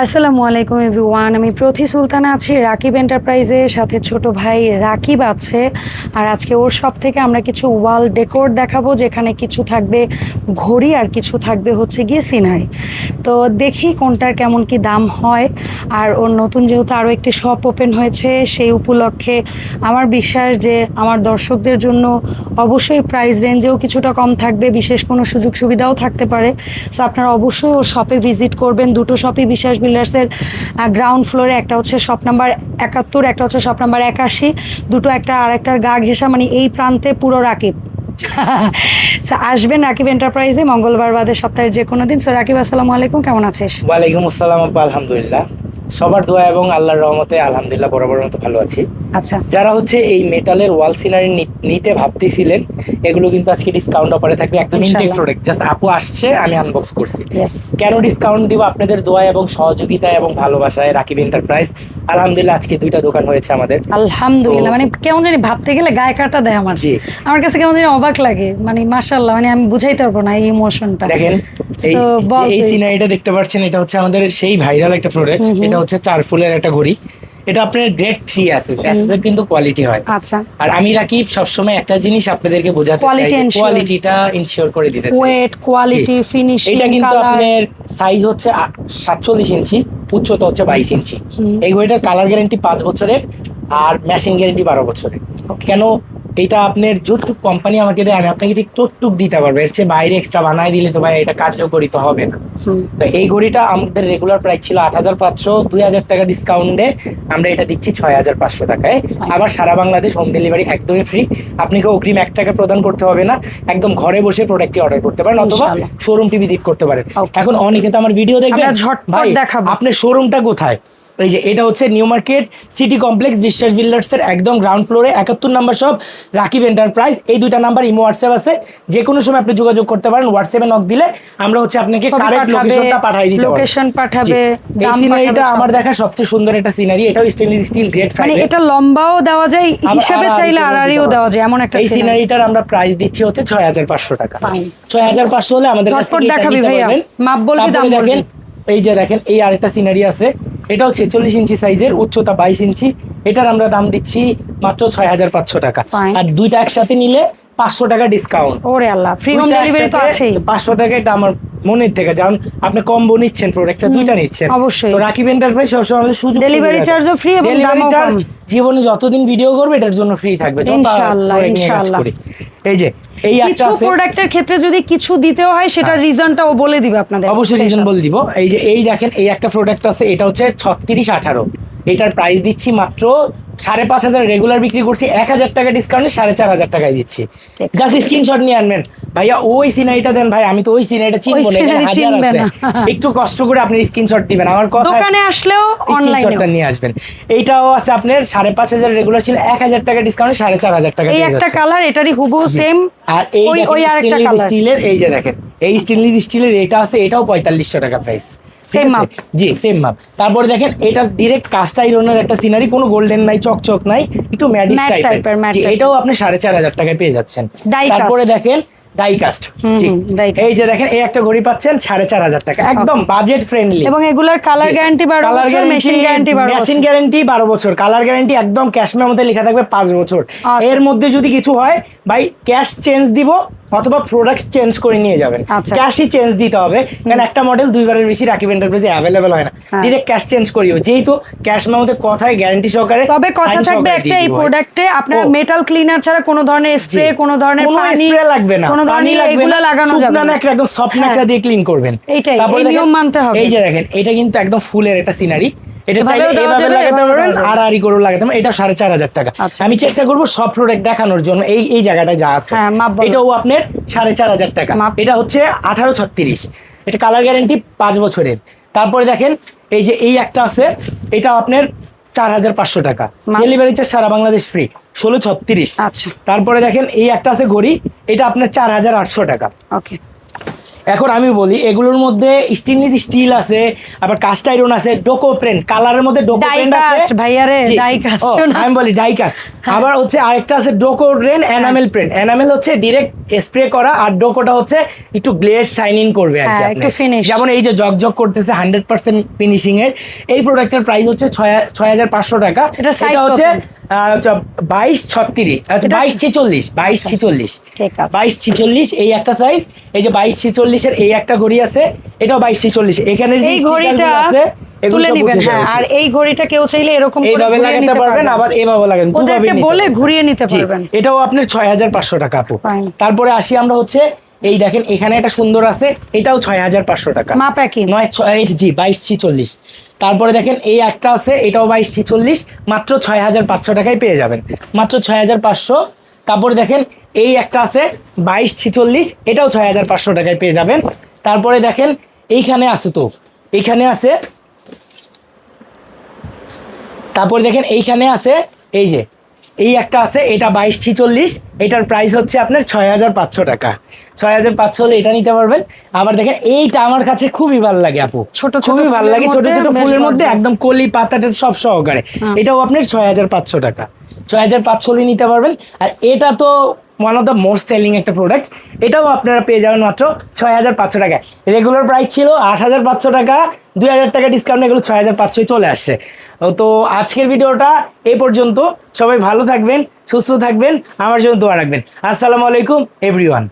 আসসালামু আলাইকুম এভরিওয়ান, আমি প্রথি সুলতানা আছি রাকিব এন্টারপ্রাইজের সাথে ছোট ভাই রাকিব আছে। আর আজকে ওর সব থেকে আমরা কিছু ওয়াল ডেকোর দেখাবো, যেখানে কিছু থাকবে ঘড়ি আর কিছু থাকবে হচ্ছে গিয়ে সিনারি। তো দেখি কোনটার কেমন কি দাম হয়। আর ওর নতুন যেহেতু আরও একটি শপ ওপেন হয়েছে, সেই উপলক্ষে আমার বিশ্বাস যে আমার দর্শকদের জন্য অবশ্যই প্রাইস রেঞ্জেও কিছুটা কম থাকবে, বিশেষ কোনো সুযোগ সুবিধাও থাকতে পারে। সো আপনারা অবশ্যই ওর শপে ভিজিট করবেন, দুটো শপই বিশ্বাস বিল্ডার্সের গ্রাউন্ড ফ্লোরে একটা হচ্ছে শপ নাম্বার একাত্তর, একটা হচ্ছে শপ নাম্বার একাশি, দুটো একটা আর একটার গা ঘেঁষা মানে এই প্রান্তে পুরো রাকিব। আসবেন রাকিব এন্টারপ্রাইজে মঙ্গলবার বাদে সপ্তাহের যে কোনো দিন। সো রাকিব, আসসালামু আলাইকুম, কেমন আছিস? ওয়ালাইকুম আসসালাম আলহামদুলিল্লাহ। সবার দোয়া এবং আল্লাহর রহমতে আলহামদুলিল্লাহ বরাবর মতো ভালো আছি। আচ্ছা। যারা হচ্ছে এই মেটালের ওয়াল সিনারি নিতে ভাবতেছিলেন এগুলো কিন্তু আজকে ডিসকাউন্ট অফারে থাকবে একদম ইনটেক প্রোডাক্ট জাস্ট আপু আসছে আমি আনবক্স করছি। কেন ডিসকাউন্ট দিব? আপনাদের দোয়া এবং সহযোগিতায় এবং ভালোবাসায় রাকিব এন্টারপ্রাইজ আলহামদুলিল্লাহ আজকে দুইটা দোকান হয়েছে আমাদের। আলহামদুলিল্লাহ। মানে কেমন জানি ভাবতে গেলে গায়ে কাটা দেয় আমার। আমার কাছে কেমন জানি অবাক লাগে। মানে মাশাল্লাহ মানে আমি বুঝাইতে পারব না এই ইমোশনটা দেখেন এই। সিনারিটা দেখতে পাচ্ছেন এটা হচ্ছে আমাদের সেই ভাইরাল একটা প্রোডাক্ট এটা হচ্ছে চার ফুলের একটা ঘড়ি। এটা আপনার গ্রেড থ্রি আছে কিন্তু কোয়ালিটি হয়। আচ্ছা। আর আমি রাকিব সবসময় একটা জিনিস আপনাদেরকে বোঝাতে চাই কোয়ালিটিটা ইনশিওর করে দিতে চাই। ওয়েট কোয়ালিটি ফিনিশিং এটা কিন্তু আপনার সাইজ হচ্ছে সাতচল্লিশ ইঞ্চি উচ্চতা হচ্ছে বাইশ ইঞ্চি। এই ঘড়িটার কালার গ্যারেন্টি পাঁচ বছরের আর মেশিন গ্যারেন্টি বারো বছরের। কেন এটা আপনার যতটুক কোম্পানি আমাকে দেয় আমি আপনাকে ঠিক ততটুক দিতে পারব। এর চেয়ে বাইরে এক্সট্রা বানাই দিলে তো ভাই এটা কার্যকরী তো হবে না। তো এই ঘড়িটা আমাদের রেগুলার প্রাইস ছিল আট হাজার পাঁচশো দুই হাজার টাকা ডিসকাউন্টে আমরা এটা দিচ্ছি ছয় হাজার পাঁচশো টাকায়। আবার সারা বাংলাদেশ হোম ডেলিভারি একদমই ফ্রি আপনি কেউ অগ্রিম এক টাকা প্রদান করতে হবে না একদম ঘরে বসে প্রোডাক্টটি অর্ডার করতে পারেন অথবা শোরুমটি ভিজিট করতে পারেন। এখন অনেকে তো আমার ভিডিও দেখবেন? ভাই। আপনার শোরুমটা কোথায়? এই যে এটা হচ্ছে new market city complex Biswas builders এর একদম গ্রাউন্ড ফ্লোরে একাত্তর নাম্বার সব রাকিব এন্টারপ্রাইজ এই দুইটা নাম্বার ইমো হোয়াটসঅ্যাপ আছে যে কোনো সময় আপনি যোগাযোগ করতে পারেন হোয়াটসঅ্যাপে নক দিলে আমরা হচ্ছে আপনাকে কারেক্ট লোকেশনটা পাঠিয়ে দিতে location পাঠাবে, এই সিনারিটা আমার দেখা সবচেয়ে সুন্দর একটা সিনারি এটাও স্টেনলেস স্টিল গ্রেট মানে এটা লম্বাও দেওয়া যায় হিসাবে চাইলে আড়াআড়িও দেওয়া যায় এমন একটা এই। সিনারিটার আমরা প্রাইস দিচ্ছি হচ্ছে ছয় হাজার পাঁচশো টাকা Fine. ছয় হাজার পাঁচশো হলে আমাদের কাছ থেকে দেখাবি ভাইয়া। মাপ বলবি, দাম বলবি। এই যে দেখেন এই আরেকটা সিনারি আছে এটাও ছেচল্লিশ ইঞ্চি সাইজের উচ্চতা বাইশ ইঞ্চি এটার আমরা দাম দিচ্ছি মাত্র ছয় হাজার পাঁচশো টাকা আর দুইটা একসাথে নিলে পাঁচশো টাকা ডিসকাউন্ট ওরে আল্লাহ ফ্রি হোম ডেলিভারি তো আছেই পাঁচশো টাকা এটা আমার মনের থেকে যেমন আপনি কম্বো নিচ্ছেন প্রোডাক্টটা দুইটা নিচ্ছেন অবশ্যই। তো রাকিব এন্টারপ্রাইজ সবসময় আমাদের সুযোগ Delivery সুবিধা charge ও দেয়। free এবং দামও কম। জীবনে যতদিন ভিডিও করবে এটার জন্য ফ্রি থাকবে ইনশাআল্লাহ, ইনশাআল্লাহ। এই যে এই একটা আছে। প্রোডাক্টের ক্ষেত্রে যদি কিছু দিতেও হয় সেটার রিজনটাও বলে দিবে আপনাদের। অবশ্যই রিজন বলে দিব। এই যে এই দেখেন এই একটা প্রোডাক্ট আছে এটা হচ্ছে ছত্রিশ আঠারো। এটার প্রাইস দিচ্ছি মাত্র সাড়ে পাঁচ হাজার। রেগুলার বিক্রি করছি এক হাজার টাকা ডিসকাউন্টে সাড়ে চার হাজার টাকায় দিচ্ছি। জাস্ট স্ক্রিনশট নিয়ে আনবেন। ভাইয়া ওই সিনারিটা দেন ভাই আমি তো ওই সিনারিটা চিনবো না এখানে হাজার আছে। একটু কষ্ট করে আপনি স্ক্রিনশট দিবেন আমার কথা দোকানে আসলেও অনলাইনে স্ক্রিনশটটা নিয়ে আসবেন। এইটাও আছে আপনার সাড়ে পাঁচ হাজার রেগুলার ছিল এক হাজার টাকা ডিসকাউন্টে সাড়ে চার হাজার টাকা এই একটা কালার এটারই হুবহু সেম আর এই স্টেনলেস কালার স্টিলের এই যে দেখেন এই স্টেনলেস স্টিলের এটা আছে এটাও পঁয়তাল্লিশশো টাকা প্রাইস Same মাপ। জি সেম মাপ তারপরে দেখেন এটা ডিরেক্ট কাস্ট আয়রনের একটা সিনারি কোনো গোল্ডেন নাই চকচক নাই একটু type-এর, টাইপের। এটাও আপনি সাড়ে চার হাজার টাকায় পেয়ে যাচ্ছেন। তারপরে দেখেন এই যে দেখেন এই একটা ঘড়ি পাচ্ছেন সাড়ে চার হাজার টাকা। একদম বাজেট ফ্রেন্ডলি এবং এগুলার কালার গ্যারান্টি বারো কালার মেশিন গ্যারান্টি বারো মেশিন গ্যারান্টি বারো বছর। কালার গ্যারান্টি একদম ক্যাশ মেমোতে লেখা থাকবে পাঁচ বছর। আচ্ছা। এর মধ্যে যদি কিছু হয় ভাই ক্যাশ চেঞ্জ দিব অথবা প্রোডাক্ট চেঞ্জ করে নিয়ে যাবেন আচ্ছা। ক্যাশই চেঞ্জ দিতে হবে কারণ একটা মডেল দুইবারের বেশি রাকিব এন্টারপ্রাইজে অ্যাভেলেবেল হয় না হ্যাঁ। ডিরেক্ট ক্যাশ চেঞ্জ করিও যেহেতু ক্যাশ মেমোতে কথায় গ্যারান্টি সহকারে তবে কথা থাকবে একটা এই প্রোডাক্টে আপনার মেটাল ক্লিনার ছাড়া কোনো ধরনের স্প্রে। কোনো ধরনের পানি স্প্রে লাগবে না কোনো ধরনের এগুলো লাগানো যাবে না। নাকড়া একদম সফট হ্যাঁ। নাকড়া দিয়ে ক্লিন করবেন এইটাই, এই নিয়ম মানতে হবে। এই যে দেখেন এটা কিন্তু একদম ফুলের একটা সিনারি এটা চাইলে এভাবে লাগাতে পারবেন আর আরি করে লাগাতে পারবেন। এটা সাড়ে চার হাজার টাকা। আচ্ছা। আমি চেষ্টা করব সব প্রোডাক্ট দেখানোর জন্য। এই এই জায়গাটায় যা আছে। হ্যাঁ। এটাও আপনার সাড়ে চার হাজার টাকা। এটা হচ্ছে আঠারো ছত্রিশ। এটা কালার গ্যারেন্টি পাঁচ বছরের। তারপরে দেখেন এই যে এই একটা আছে এটা আপনার চার হাজার পাঁচশো টাকা। ডেলিভারি চার্জ সারা বাংলাদেশ ফ্রি ষোলো ছত্রিশ। আচ্ছা। তারপরে দেখেন এই একটা আছে ঘড়ি। এটা আপনার চার হাজার আটশো টাকা। ওকে এখন আমি বলি এগুলোর মধ্যে স্টিল স্টিল আছে আবার কাস্ট আয়রন আছে ডোকো প্রিন্ট কালারের মধ্যে ডোকো প্রিন্ট আছে। ভাইয়া রে, ও, শোনো। আমি বলি ডাই কাস্ট আবার হচ্ছে আরেকটা আছে ডোকো রেন এনামেল প্রিন্ট এনামেল হচ্ছে ডিরেক্ট স্প্রে করা আর ডোকোটা হচ্ছে একটু গ্লেজ শাইনিং করবে আর কি হ্যাঁ, একটু finish। যেমন এই যে জগ করতেছে হান্ড্রেড পার্সেন্ট ফিনিশিং এর এই প্রোডাক্টের প্রাইস হচ্ছে ছয়- ছয় হাজার পাঁচশো টাকা। এটা হচ্ছে কত? বাইশ ছত্রিশ আচ্ছা বাইশ ছেচল্লিশ বাইশ ছেচল্লিশ। বাইশ ছিচল্লিশ এই একটা সাইজ এই যে বাইশ ছিচল্লিশের এই একটা ঘড়ি আছে এটাও বাইশ ছিচল্লিশ। এখানে এই ঘড়িটা তুলে নিবেন হ্যাঁ আর এই ঘড়িটা কেউ চাইলে এরকম এইভাবে লাগাতে পারবেন আবার এইভাবে লাগান ওদেরকে বলে ঘুরিয়ে নিতে পারবেন। এটাও আপনার ছয় হাজার পাঁচশো টাকা আপু। তারপরে আসি আমরা হচ্ছে এই দেখেন এখানে একটা সুন্দর আছে এটাও ছয় হাজার পাঁচশো টাকা। মাপ একই। নয় ছয় জি বাইশ ছিচল্লিশ। তারপরে দেখেন এই একটা আছে এটাও বাইশ ছিচল্লিশ মাত্র ছয় হাজার পাঁচশো টাকায় পেয়ে যাবেন। মাত্র ছয় হাজার পাঁচশো। তারপরে দেখেন এই একটা আছে বাইশ ছিচল্লিশ এটাও ছয় হাজার পাঁচশো টাকায় পেয়ে যাবেন। তারপরে দেখেন এইখানে আছে তো এইখানে আছে তারপরে দেখেন এইখানে আছে এই যে এই একটা আছে এটা বাইশ ছিচল্লিশ এটার প্রাইস হচ্ছে আপনার ছয় হাজার পাঁচশো টাকা। ছয় হাজার পাঁচশো হলে এটা নিতে পারবেন। আবার দেখেন এইটা আমার কাছে খুবই ভালো লাগে আপু। ছোট খুবই ভালো লাগে ছোট ছোট ফুলের মধ্যে একদম কলি পাতাটা সব সহকারে। হ্যাঁ। এটাও আপনার ছয় হাজার পাঁচশো টাকা। ছয় হাজার পাঁচশো নিতে পারবেন। আর এটা তো one of the most selling একটা প্রোডাক্ট এটাও আপনারা পেয়ে যাবেন মাত্র ছয় হাজার পাঁচশো টাকায়। রেগুলার প্রাইস ছিল আট হাজার পাঁচশো টাকা, দুই হাজার টাকা ডিসকাউন্ট এগুলো ছয় হাজার পাঁচশোয় চলে আসছে। তো আজকের ভিডিওটা এ পর্যন্ত। সবাই ভালো থাকবেন, সুস্থ থাকবেন, আমার জন্য দোয়া রাখবেন। আসসালামু আলাইকুম এভরিওয়ান